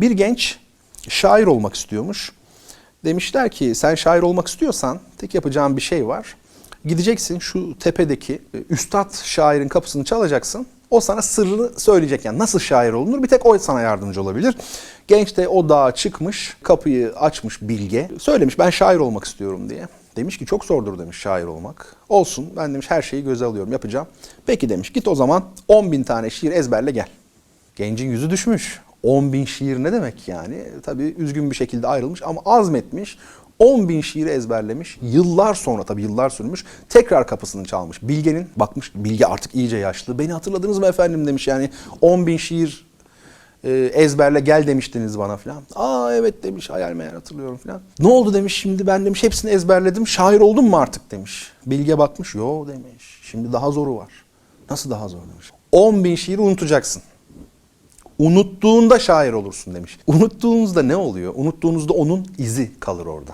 Bir genç şair olmak istiyormuş. Demişler ki sen şair olmak istiyorsan tek yapacağın bir şey var. Gideceksin şu tepedeki e, üstad şairin kapısını çalacaksın. O sana sırrını söyleyecek yani nasıl şair olunur bir tek o sana yardımcı olabilir. Genç de o dağa çıkmış kapıyı açmış bilge söylemiş ben şair olmak istiyorum diye. Demiş ki çok zordur demiş şair olmak. Olsun ben demiş her şeyi göze alıyorum yapacağım. Peki demiş git o zaman 10 bin tane şiir ezberle gel. Gencin yüzü düşmüş. 10 bin şiir ne demek yani? Tabii üzgün bir şekilde ayrılmış ama azmetmiş. 10 bin şiiri ezberlemiş. Yıllar sonra tabii yıllar sürmüş. Tekrar kapısını çalmış. Bilge'nin bakmış Bilge artık iyice yaşlı. Beni hatırladınız mı efendim demiş yani 10 bin şiir e, ezberle gel demiştiniz bana falan. Aa evet demiş hayal meyal hatırlıyorum falan. Ne oldu demiş şimdi ben demiş hepsini ezberledim şair oldum mu artık demiş. Bilge bakmış yo demiş şimdi daha zoru var. Nasıl daha zor demiş. 10 bin şiiri unutacaksın. Unuttuğunda şair olursun demiş. Unuttuğunuzda ne oluyor? Unuttuğunuzda onun izi kalır orada.